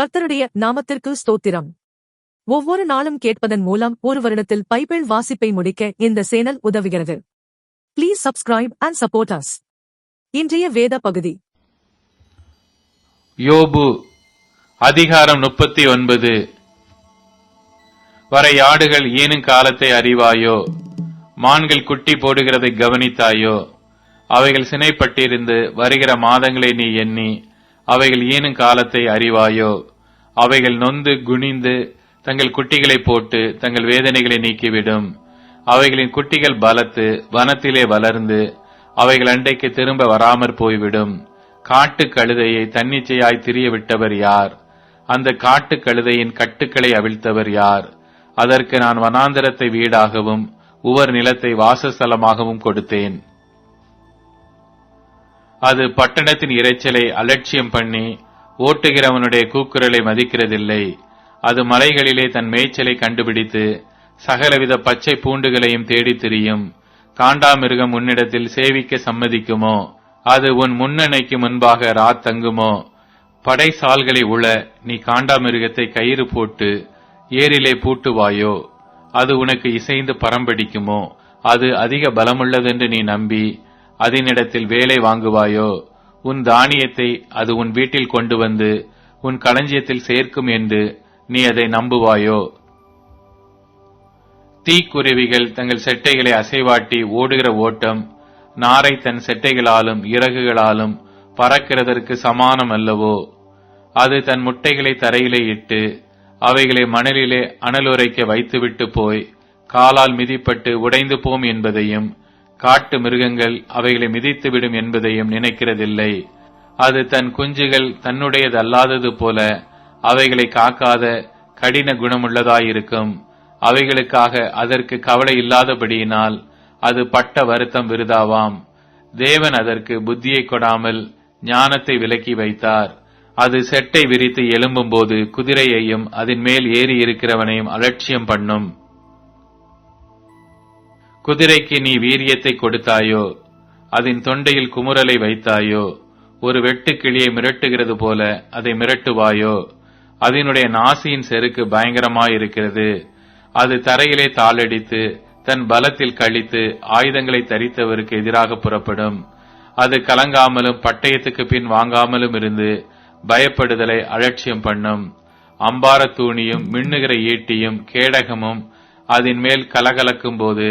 கர்த்தருடைய நாமத்திற்கு ஸ்தோத்திரம். ஒவ்வொரு நாளும் கேட்பதன் மூலம் ஒரு வருடத்தில் பைபிள் வாசிப்பை முடிக்க இந்த சேனல் உதவுகிறது. Please subscribe and support us இன்றைய வேத பகுதி. யோபு அதிகாரம் முப்பத்தி ஒன்பது. வரையாடுகள் ஈனும் காலத்தை அறிவாயோ? மான்கள் குட்டி போடுகிறதை கவனித்தாயோ? அவைகள் சினைப்பட்டிருந்து வருகிற மாதங்களை நீ எண்ணி அவைகள் ஈனும் காலத்தை அறிவாயோ? அவைகள் நொந்து குனிந்து தங்கள் குட்டிகளை போட்டு தங்கள் வேதனைகளை நீக்கிவிடும். அவைகளின் குட்டிகள் பலத்து வனத்திலே வளர்ந்து அவைகள் அண்டைக்கு திரும்ப வராமற் போய்விடும். காட்டு கழுதையை தன்னிச்சையாய் திரிய விட்டவர் யார்? அந்த காட்டு கழுதையின் கட்டுக்களை அவிழ்த்தவர் யார்? அதற்கு நான் வனாந்தரத்தை வீடாகவும் உவர் நிலத்தை வாசஸ்தலமாகவும் கொடுத்தேன். அது பட்டணத்தின் இரைச்சலை அலட்சியம் பண்ணி ஓட்டுகிறவனுடைய கூக்குரலை மதிக்கிறதில்லை. அது மலைகளிலே தன் மேய்ச்சலை கண்டுபிடித்து சகலவித பச்சை பூண்டுகளையும் தேடித் திரியும். காண்டாமிருகம் உன்னிடத்தில் சேவிக்க சம்மதிக்குமோ? அது உன் முன்னணைக்கு முன்பாக ராத் தங்குமோ? படைசால்களை உள நீ காண்டாமிருகத்தை கயிறு போட்டு ஏரிலே பூட்டுவாயோ? அது உனக்கு இசைந்து பரம்படிக்குமோ? அது அதிக பலமுள்ளதென்று நீ நம்பி அதனிடத்தில் வேலை வாங்குவாயோ? உன் தானியத்தை அது உன் வீட்டில் கொண்டு வந்து உன் களஞ்சியத்தில் சேர்க்கும் என்று நீ அதை நம்புவாயோ? தீக்குருவிகள் தங்கள் செட்டைகளை அசைவாட்டி ஓடுகிற ஓட்டம் நாரை தன் செட்டைகளாலும் இறகுகளாலும் பறக்கிறதற்கு சமானம் அல்லவோ? அது தன் முட்டைகளை தரையிலே இட்டு அவைகளை மணலிலே அனலுரைக்க வைத்துவிட்டு போய் காலால் மிதிப்பட்டு உடைந்து போம் என்பதையும் காட்டு மிருகங்கள் அவைகளை மிதித்துவிடும் என்பதையும் நினைக்கிறதில்லை. அது தன் குஞ்சுகள் தன்னுடையதல்லாதது போல அவைகளை காக்காத கடின குணமுள்ளதாயிருக்கும். அவைகளுக்காக அதற்கு கவலை இல்லாதபடியினால் அது பட்ட வருத்தம் விருதாவாம். தேவன் அதற்கு புத்தியை கொடாமல் ஞானத்தை விலக்கி வைத்தார். அது செட்டை விரித்து எழும்பும்போது குதிரையையும் அதன் மேல் ஏறி இருக்கிறவனையும் அலட்சியம் பண்ணும். குதிரைக்கு நீ வீரியத்தை கொடுத்தாயோ அதன் தொண்டையில் குமுறலை வைத்தாயோ ஒரு வெட்டுக்கிளியை மிரட்டுகிறது போல அதை மிரட்டுவாயோ அதனுடைய நாசியின் செருக்கு பயங்கரமாயிருக்கிறது. அது தரையிலே தாளடித்து தன் பலத்தில் கழித்து ஆயுதங்களை தரித்தவருக்கு எதிராக புறப்படும். அது கலங்காமலும் பட்டயத்துக்கு பின் வாங்காமலும் இருந்து பயப்படுதலை அலட்சியம் பண்ணும். அம்பார தூணியும் மின்னுகிற ஈட்டியும் கேடகமும் அதன் மேல் கலகலக்கும் போது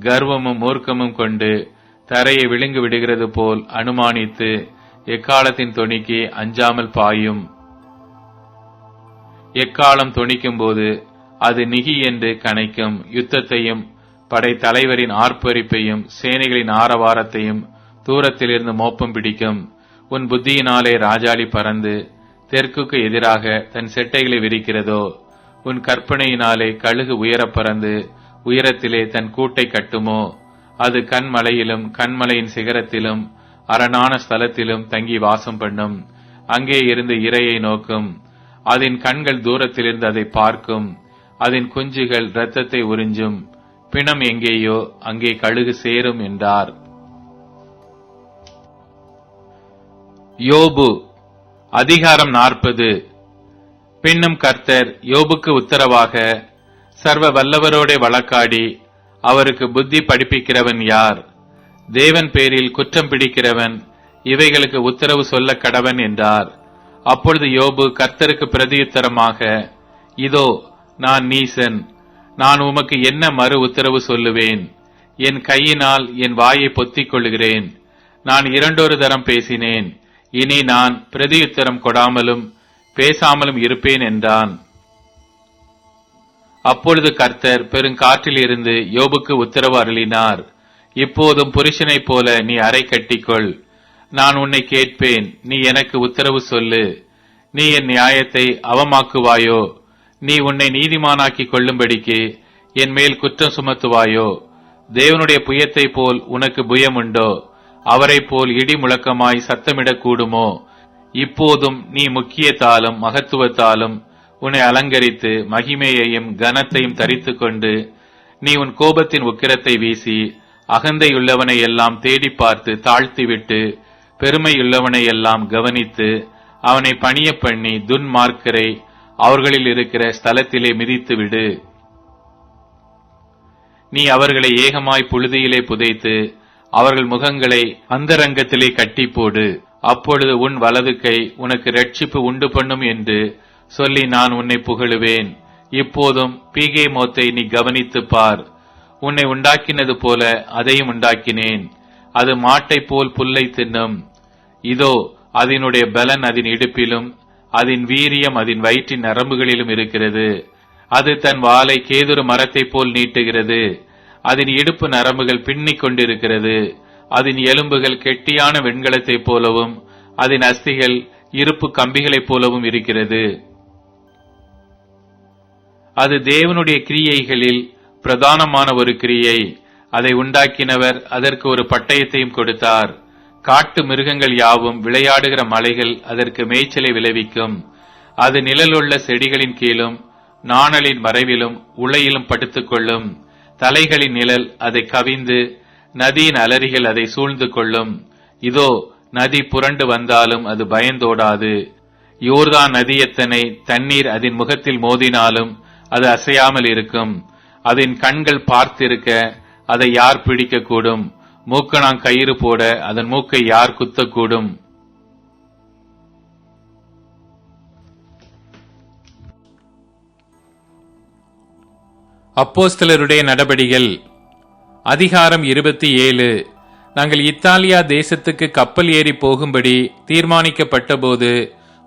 கர்வமும் மூர்க்கமும் கொண்டு தரையை விழுங்கு விடுகிறது போல் அனுமானித்து எக்காலத்தின் தொனிக்கு அஞ்சாமல் பாயும். எக்காலம் தொனிக்கும் போது அது நிகி என்று கணைக்கும் யுத்தத்தையும் படை தலைவரின் ஆர்ப்பரிப்பையும் சேனைகளின் ஆரவாரத்தையும் தூரத்திலிருந்து மோப்பம் பிடிக்கும். உன் புத்தியினாலே ராஜாளி பறந்து தெற்குக்கு எதிராக தன் செட்டைகளை விரிக்கிறதோ உன் கற்பனையினாலே கழுகு உயரப் பறந்து உயரத்திலே தன் கூட்டை கட்டுமோ? அது கண்மலையிலும் கண்மலையின் சிகரத்திலும் அரணான ஸ்தலத்திலும் தங்கி வாசம் பண்ணும். அங்கே இருந்து இரையை நோக்கும். அதன் கண்கள் தூரத்திலிருந்து அதை பார்க்கும். அதன் குஞ்சுகள் இரத்தத்தை உறிஞ்சும். பிணம் எங்கேயோ அங்கே கழுகு சேரும் என்றார். யோபு அதிகாரம் நாற்பது. பின்னும் கர்த்தர் யோபுக்கு உத்தரவாக சர்வ வல்லவரோட வழக்காடி அவருக்கு புத்தி படிப்பிக்கிறவன் யார்? தேவன் பேரில் குற்றம் பிடிக்கிறவன் இவைகளுக்கு உத்தரவு சொல்ல கடவன் என்றார். அப்பொழுது யோபு கர்த்தருக்கு பிரதியுத்தரமாக இதோ நான் நீசன் நான் உமக்கு என்ன மறு உத்தரவு சொல்லுவேன்? என் கையினால் என் வாயை பொத்திக் கொள்கிறேன் நான் இரண்டொரு தரம் பேசினேன். இனி நான் பிரதியுத்தரம் கொடாமலும் பேசாமலும் இருப்பேன் என்றான். அப்பொழுது கர்த்தர் பெருங்காற்றில் இருந்து யோபுக்கு உத்தரவு அருளினார். இப்போதும் புருஷனைப் போல நீ அறை கட்டிக்கொள். நான் உன்னை கேட்பேன். நீ எனக்கு உத்தரவு சொல்லு. நீ என் நியாயத்தை அவமாக்குவாயோ? நீ உன்னை நீதிமானாக்கி கொள்ளும்படிக்கு என் மேல் குற்றம் சுமத்துவாயோ? தேவனுடைய புயத்தை போல் உனக்கு புயம் உண்டோ அவரைப் போல் இடி முழக்கமாய் சத்தமிடக்கூடுமோ இப்போதும் நீ முக்கியத்தாலும் மகத்துவத்தாலும் உன்னை அலங்கரித்து மகிமையையும் கனத்தையும் தரித்துக் கொண்டு நீ உன் கோபத்தின் உக்கிரத்தை வீசி அகந்தையுள்ளவனை எல்லாம் தேடி பார்த்து தாழ்த்திவிட்டு பெருமையுள்ளவனை எல்லாம் கவனித்து அவனை பணிய பண்ணி துன்மார்க்கரை அவர்களில் இருக்கிற ஸ்தலத்திலே மிதித்து விடு. நீ அவர்களை ஏகமாய் புழுதியிலே புதைத்து அவர்கள் முகங்களை அந்தரங்கத்திலே கட்டி போடு அப்பொழுது உன் வலது கை உனக்கு ரட்சிப்பு உண்டு பண்ணும் என்று சொல்லி நான் உன்னை புகழுவேன். இப்போதும் பீகே மோத்தை நீ கவனித்துப் பார். உன்னை உண்டாக்கினது போல அதையும் உண்டாக்கினேன். அது மாட்டைப் போல் புல்லை தின்னும். இதோ அதனுடைய பலன் அதன் இடுப்பிலும் அதன் வீரியம் அதன் வயிற்றின் நரம்புகளிலும் இருக்கிறது. அது தன் வாளை கேதுரு மரத்தைப் போல் நீட்டுகிறது. அதன் இடுப்பு நரம்புகள் பின்னிக் கொண்டிருக்கிறது. அதன் எலும்புகள் கெட்டியான வெண்கலத்தைப் போலவும் அதன் அஸ்திகள் இருப்பு கம்பிகளைப் போலவும் இருக்கிறது. அது தேவனுடைய கிரியைகளில் பிரதானமான ஒரு கிரியை. அதை உண்டாக்கினவர் அதற்கு ஒரு பட்டயத்தையும் கொடுத்தார். காட்டு மிருகங்கள் யாவும் விளையாடுகிற மலைகள் அதற்கு மேய்ச்சலை விளைவிக்கும். அது நிழலுள்ள செடிகளின் கீழும் நாணலின் மறைவிலும் உளையிலும் படுத்துக்கொள்ளும். தலைகளின் நிழல் அதை கவிந்து நதியின் அலறிகள் அதை சூழ்ந்து கொள்ளும். இதோ நதி புரண்டு வந்தாலும் அது பயந்தோடாது. யோர்தான் நதி எத்தனை தண்ணீர் அதன் முகத்தில் மோதினாலும் அது அசையாமல் இருக்கும். அதன் கண்கள் பார்த்திருக்க அதை யார் பிடிக்கக்கூடும்? மூக்கணாங் கயிறு போட அதன் மூக்கை யார் குத்தக்கூடும்? அப்போஸ்தலருடைய நடபடிகள். அதிகாரம் இருபத்தி ஏழு. நாங்கள் இத்தாலியா தேசத்துக்கு கப்பல் ஏறி போகும்படி தீர்மானிக்கப்பட்டபோது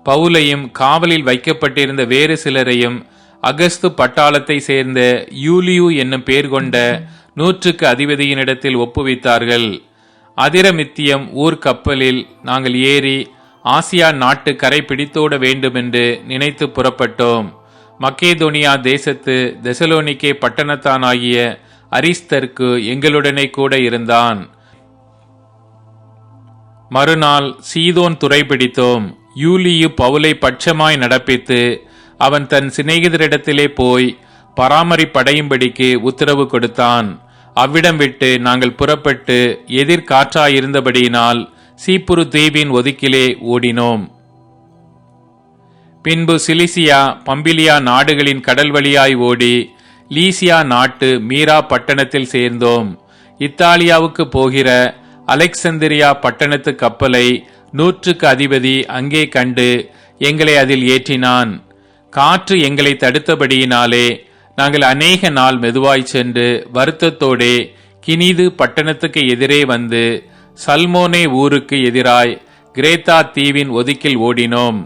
பவுலையும் காவலில் வைக்கப்பட்டிருந்த வேறு சிலரையும் அகஸ்து பட்டாளத்தை சேர்ந்த யூலியு என்னும் பேர் கொண்ட நூற்றுக்கு அதிபதியினிடத்தில் ஒப்புவித்தார்கள். அதிரமித்தியம் ஊர் கப்பலில் நாங்கள் ஏறி ஆசியா நாட்டு கரை பிடித்தோட வேண்டுமென்று நினைத்து புறப்பட்டோம். மக்கேதோனியா தேசத்து தெசலோனிக்கே பட்டணத்தானாகிய அரிஸ்தர்க்கு எங்களுடனே கூட இருந்தான். மறுநாள் சீதோன் துறை பிடித்தோம். யூலியு பவுலை பட்சமாய் நடப்பித்து அவன் தன் சிநேகிதரிடத்திலே போய் பராமரிப்படையும்படிக்கு உத்தரவு கொடுத்தான். அவ்விடம் விட்டு நாங்கள் புறப்பட்டு எதிர்காற்றாயிருந்தபடியினால் சீப்புரு தீவின் ஒதுக்கிலே ஓடினோம். பின்பு சிலிசியா பம்பிலியா நாடுகளின் கடல் வழியாய் ஓடி லீசியா நாட்டு மீரா பட்டணத்தில் சேர்ந்தோம். இத்தாலியாவுக்கு போகிற அலெக்சந்திரியா பட்டணத்து கப்பலை நூற்றுக்கு அதிபதி அங்கே கண்டு எங்களை அதில் ஏற்றினான். காற்று எங்களை தடுத்தபடியினாலே நாங்கள் அநேக நாள் மெதுவாய் சென்று வருத்தத்தோடே கினிது பட்டணத்துக்கு எதிரே வந்து சல்மோனே ஊருக்கு எதிராய் கிரேத்தா தீவின் ஒதுக்கில் ஓடினோம்.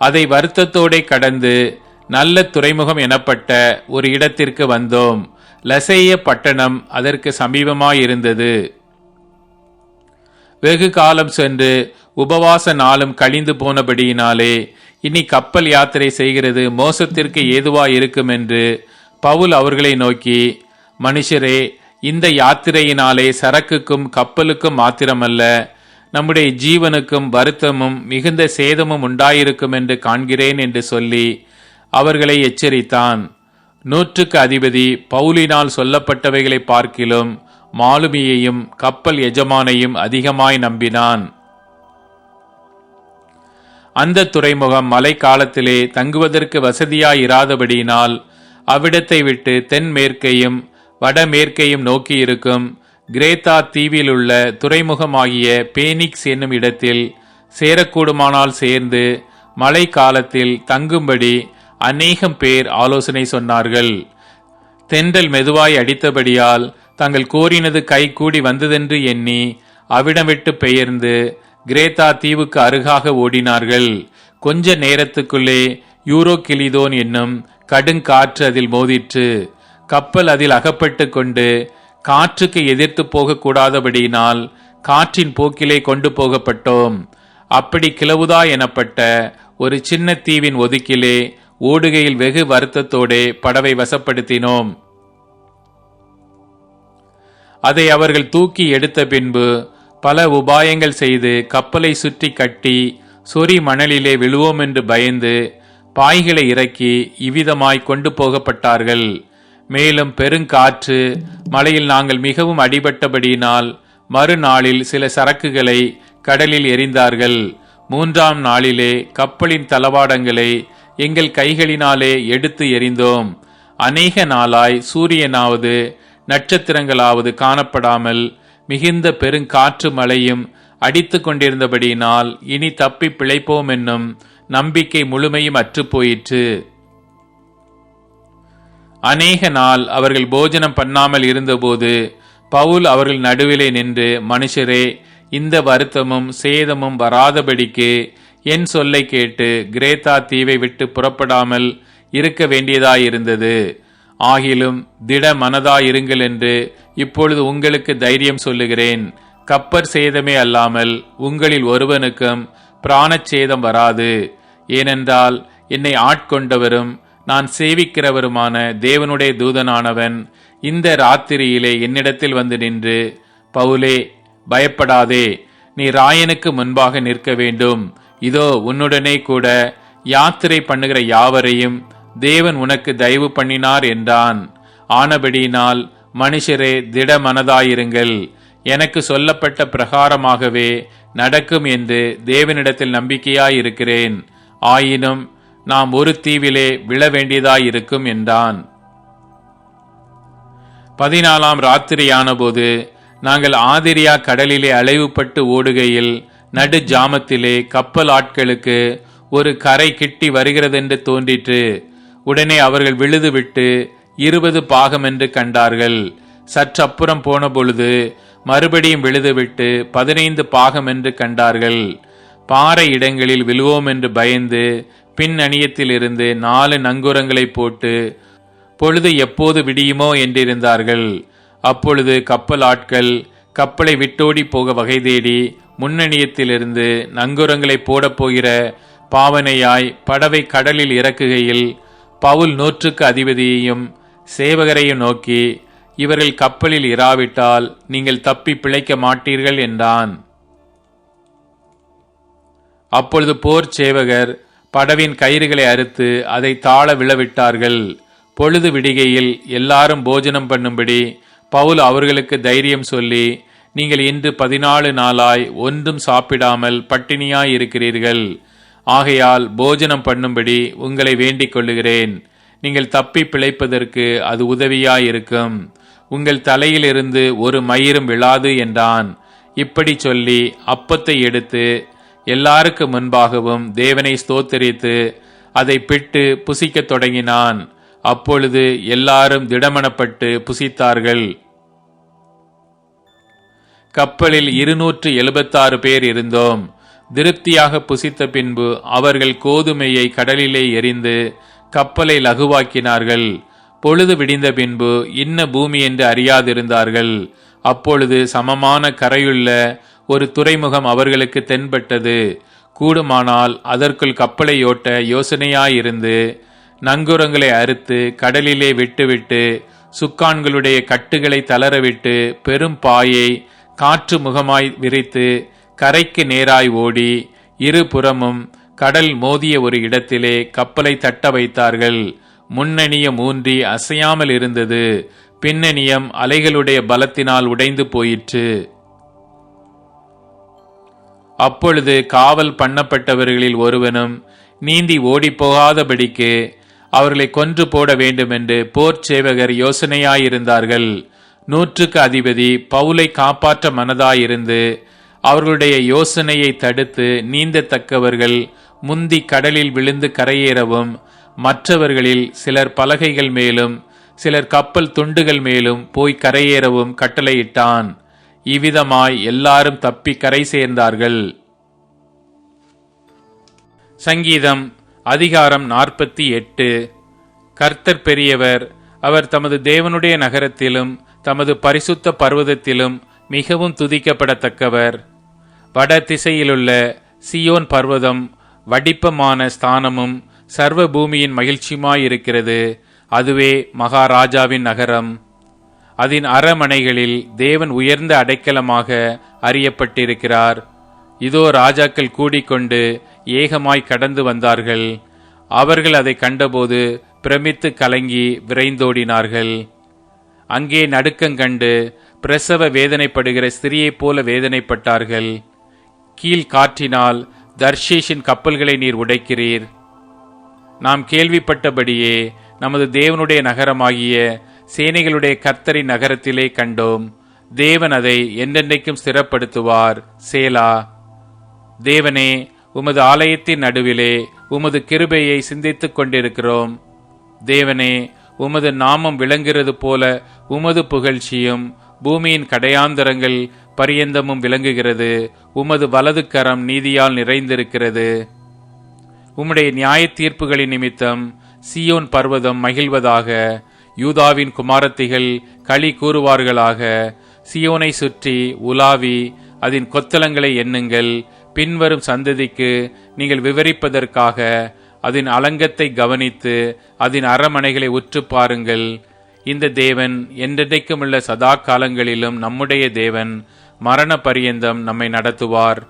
அதை வருத்தத்தோடே கடந்து நல்ல துறைமுகம் எனப்பட்ட ஒரு இடத்திற்கு வந்தோம். லசேய பட்டணம் அதற்கு சமீபமாயிருந்தது. வெகு காலம் சென்று உபவாச நாளும் கழிந்து போனபடியினாலே இனி கப்பல் யாத்திரை செய்கிறது மோசத்திற்கு ஏதுவா இருக்கும் என்று பவுல் அவர்களை நோக்கி மனுஷரே இந்த யாத்திரையினாலே சரக்குக்கும் கப்பலுக்கும் மாத்திரமல்ல நம்முடைய ஜீவனுக்கும் வருத்தமும் மிகுந்த சேதமும் உண்டாயிருக்கும் என்று காண்கிறேன் என்று சொல்லி அவர்களை எச்சரித்தான். நூற்றுக்கு அதிபதி பவுலினால் சொல்லப்பட்டவைகளை பார்க்கிலும் மாலுமியையும் கப்பல் எஜமானையும் அதிகமாய் நம்பினான். அந்த துறைமுகம் மழை காலத்திலே தங்குவதற்கு வசதியாயிராதபடியினால் அவ்விடத்தை விட்டு தென்மேற்கையும் வடமேற்கையும் நோக்கி இருக்கும் கிரேத்தா தீவிலுள்ள துறைமுகமாகிய பேனிக்ஸ் என்னும் இடத்தில் சேரக்கூடுமானால் சேர்ந்து மழை காலத்தில் தங்கும்படி அநேகம் பேர் ஆலோசனை சொன்னார்கள். தென்றல் மெதுவாய் அடித்தபடியால் தங்கள் கோரினது கை கூடி வந்ததென்று எண்ணி அவிடம் விட்டு பெயர்ந்து கிரேத்தா தீவுக்கு அருகாக ஓடினார்கள். கொஞ்ச நேரத்துக்குள்ளே யூரோ கிளிதோன் என்னும் கடுங்காற்று அதில் மோதிற்று. கப்பல் அதில் அகப்பட்டு கொண்டு காற்றுக்கு எதிர்த்து போகக்கூடாதபடியினால் காற்றின் போக்கிலே கொண்டு போகப்பட்டோம். அப்படி கிளவுதா எனப்பட்ட ஒரு சின்ன தீவின் ஒதுக்கிலே ஓடுகையில் வெகு வருத்தத்தோடே படவை வசப்படுத்தினோம். அதை அவர்கள் தூக்கி எடுத்த பின்பு பல உபாயங்கள் செய்து கப்பலை சுற்றி கட்டி சொறி மணலிலே விழுவோம் என்று பயந்து பாய்களை இறக்கி இவ்விதமாய் கொண்டு போகப்பட்டார்கள். மேலும் பெருங்காற்று மலையில் நாங்கள் மிகவும் அடிபட்டபடியினால் மறுநாளில் சில சரக்குகளை கடலில் எறிந்தார்கள். மூன்றாம் நாளிலே கப்பலின் தளவாடங்களை எங்கள் கைகளினாலே எடுத்து எறிந்தோம். அநேக நாளாய் சூரியனாவது நட்சத்திரங்களாவது காணப்படாமல் மிகுந்த பெருங்காற்று மழையும் அடித்து கொண்டிருந்தபடியினால் இனி தப்பி பிழைப்போம் என்னும் நம்பிக்கை முழுமையும் அற்றுப்போயிற்று அநேக நாள் அவர்கள் போஜனம் பண்ணாமல் இருந்தபோது பவுல் அவர்கள் நடுவிலே நின்று மனுஷரே இந்த வருத்தமும் சேதமும் வராதபடிக்கு என் சொல்லை கேட்டு கிரேத்தா தீவை விட்டு புறப்படாமல் இருக்க வேண்டியதாயிருந்தது. ஆகிலும் திட மனதாயிருங்கள் என்று இப்பொழுது உங்களுக்கு தைரியம் சொல்லுகிறேன். கப்பர் சேதமே அல்லாமல் உங்களில் ஒருவனுக்கும் பிராணச்சேதம் வராது. ஏனென்றால் என்னை ஆட்கொண்டவரும் நான் சேவிக்கிறவருமான தேவனுடைய தூதனானவன் இந்த ராத்திரியிலே என்னிடத்தில் வந்து நின்று பவுலே பயப்படாதே நீ ராயனுக்கு முன்பாக நிற்க வேண்டும். இதோ உன்னுடனே கூட யாத்திரை பண்ணுகிற யாவரையும் தேவன் உனக்கு தயவு பண்ணினார் என்றான். ஆனபடியினால் மனுஷரே திட மனதாயிருங்கள். எனக்கு சொல்லப்பட்ட பிரகாரமாகவே நடக்கும் என்று தேவனிடத்தில் நம்பிக்கையாயிருக்கிறேன். ஆயினும் நாம் ஒரு தீவிலே விழ வேண்டியதாயிருக்கும் என்றான். பதினாலாம் ராத்திரியானபோது நாங்கள் ஆதிரியா கடலிலே அலைவுபட்டு ஓடுகையில் நடு ஜாமத்திலே கப்பல் ஆட்களுக்கு ஒரு கரை கிட்டி வருகிறதென்று தோன்றிற்று. உடனே அவர்கள் விழுதுவிட்டு இருபது பாகம் என்று கண்டார்கள். சற்றப்புறம் போன பொழுது மறுபடியும் விழுதுவிட்டு பதினைந்து பாகம் என்று கண்டார்கள். பாறை இடங்களில் விழுவோம் என்று பயந்து பின் அணியத்திலிருந்து நாலு நங்குரங்களை போட்டு பொழுது எப்போது விடியுமோ என்றிருந்தார்கள். அப்பொழுது கப்பல் ஆட்கள் கப்பலை விட்டோடி போக வகை தேடி முன்னணியத்திலிருந்து நங்குரங்களை போடப்போகிற பாவனையாய் படவை கடலில் இறக்குகையில் பவுல் நூற்றுக்கு அதிபதியையும் சேவகரையும் நோக்கி இவர்கள் கப்பலில் இராவிட்டால் நீங்கள் தப்பி பிழைக்க மாட்டீர்கள் என்றான். அப்பொழுது போர் சேவகர் படவின் கயிறுகளை அறுத்து அதை தாழ விழவிட்டார்கள். பொழுது விடிகையில் எல்லாரும் போஜனம் பண்ணும்படி பவுல் அவர்களுக்கு தைரியம் சொல்லி நீங்கள் இன்று பதினாலு நாளாய் ஒன்றும் சாப்பிடாமல் பட்டினியாய் இருக்கிறீர்கள். ஆகையால் போஜனம் பண்ணும்படி உங்களை வேண்டிக் கொள்ளுகிறேன். நீங்கள் தப்பி பிழைப்பதற்கு அது உதவியாயிருக்கும். உங்கள் தலையிலிருந்து ஒரு மயிரும் விழாது என்றான். இப்படி சொல்லி அப்பத்தை எடுத்து எல்லாருக்கு முன்பாகவும் தேவனை ஸ்தோத்தரித்து அதை பிட்டு புசிக்கத் தொடங்கினான். அப்பொழுது எல்லாரும் திடமனப்பட்டு புசித்தார்கள். கப்பலில் இருநூற்று எழுபத்தாறு பேர் இருந்தோம். திருப்தியாக புசித்த பின்பு அவர்கள் கோதுமையை கடலிலே எறிந்து கப்பலை லகுவாக்கினார்கள். பொழுது விடிந்த பின்பு இன்ன பூமி என்று அறியாதிருந்தார்கள். அப்பொழுது சமமான கரையுள்ள ஒரு துறைமுகம் அவர்களுக்கு தென்பட்டது. கூடுமானால் அதற்குள் கப்பலை ஓட்ட யோசனையாயிருந்து நங்குரங்களை அறுத்து கடலிலே விட்டுவிட்டு சுக்கான்களுடைய கட்டுகளை தளரவிட்டு பெரும் பாயை காற்று முகமாய் விரித்து கரைக்கு நேராய் ஓடி இருபுறமும் கடல் மோதிய ஒரு இடத்திலே கப்பலை தட்ட வைத்தார்கள். முன்னணியம் ஊன்றி அசையாமல் இருந்தது. பின்னணியம் அலைகளுடைய பலத்தினால் உடைந்து போயிற்று. அப்பொழுது காவல் பண்ணப்பட்டவர்களில் ஒருவனும் நீந்தி ஓடிப்போகாதபடிக்கு அவர்களை கொன்று போட வேண்டுமென்று போர் சேவகர் யோசனையாயிருந்தார்கள். நூற்றுக்கு அதிபதி பவுலை காப்பாற்ற மனதாயிருந்து அவர்களுடைய யோசனையை தடுத்து நீந்தத்தக்கவர்கள் முந்தி கடலில் விழுந்து கரையேறவும் மற்றவர்களில் சிலர் பலகைகள் மேலும் சிலர் கப்பல் துண்டுகள் மேலும் போய் கரையேறவும் கட்டளையிட்டான். இவ்விதமாய் எல்லாரும் தப்பி கரை சேர்ந்தார்கள். சங்கீதம் அதிகாரம் நாற்பத்தி எட்டு. கர்த்தர் பெரியவர் அவர் தமது தேவனுடைய நகரத்திலும் தமது பரிசுத்த பர்வதத்திலும் மிகவும் துதிக்கப்படத்தக்கவர். வட திசையிலுள்ள சியோன் பர்வதம் வடிப்பமான ஸ்தானமும் சர்வ பூமியின் மகிழ்ச்சியுமாயிருக்கிறது. அதுவே மகாராஜாவின் நகரம். அதன் அரமனைகளில் தேவன் உயர்ந்த அடைக்கலமாக அறியப்பட்டிருக்கிறார். இதோ ராஜாக்கள் கூடிக்கொண்டு ஏகமாய் கடந்து வந்தார்கள். அவர்கள் அதை கண்டபோது பிரமித்து கலங்கி விரைந்தோடினார்கள். அங்கே நடுக்கங்கண்டு பிரசவ வேதனைப்படுகிற ஸ்திரியைப் போல வேதனைப்பட்டார்கள். கீழ் காற்றினால் தர்ஷீஷின் கப்பல்களை நீர் உடைக்கிறீர். நாம் கேள்விப்பட்டபடியே நமது தேவனுடைய நகரமாகிய சேனைகளுடைய கர்த்தரின் நகரத்திலே கண்டோம். தேவன் அதை என்றென்றைக்கும் ஸ்திரப்படுத்துவார். சேலா. தேவனே உமது ஆலயத்தின் நடுவிலே உமது கிருபையை சிந்தித்துக் கொண்டிருக்கிறோம். தேவனே உமது நாமம் விளங்குகிறது போல உமது புகழ்ச்சியும் பூமியின் கடையாந்தரங்கள் பரியந்தமும் விளங்குகிறது. உமது வலது கரம் நீதியால் நிறைந்திருக்கிறது. உம்முடைய நியாய தீர்ப்புகளின் நிமித்தம் சியோன் பர்வதம் மகிழ்வதாக யூதாவின் குமாரத்திகள் களி கூறுவார்களாக. சியோனை சுற்றி உலாவி அதன் கொத்தலங்களை எண்ணுங்கள். பின்வரும் சந்ததிக்கு நீங்கள் விவரிப்பதற்காக அதன் அலங்கத்தை கவனித்து அதன் அரமனைகளை உற்று பாருங்கள். இந்த தேவன் என்றென்றைக்குமுள்ள சதா காலங்களிலும் நம்முடைய தேவன் மரண பரியந்தம் நம்மை நடத்துவார்.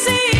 see.